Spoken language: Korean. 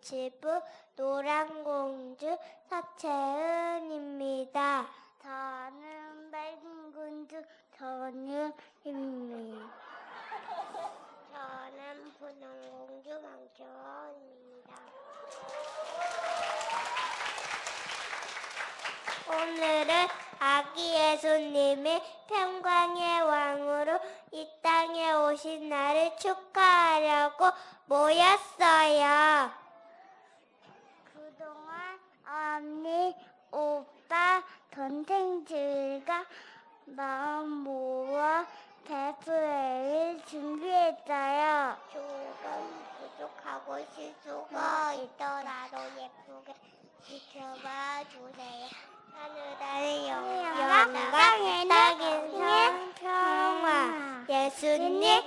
유치부 노란공주 서채은입니다. 저는 백군주 전유입니다. 저는 분홍공주 강초원입니다. 오늘은 아기 예수님이 평강의 왕으로 이 땅에 오신 날을 축하하려고 모였어요. 동생들과 마음 모아 대프를 준비했어요. 조금 부족하고 실수가 있더라도 예쁘게 지켜봐 주세요. 하늘의 영광의 땅의 평화 예수님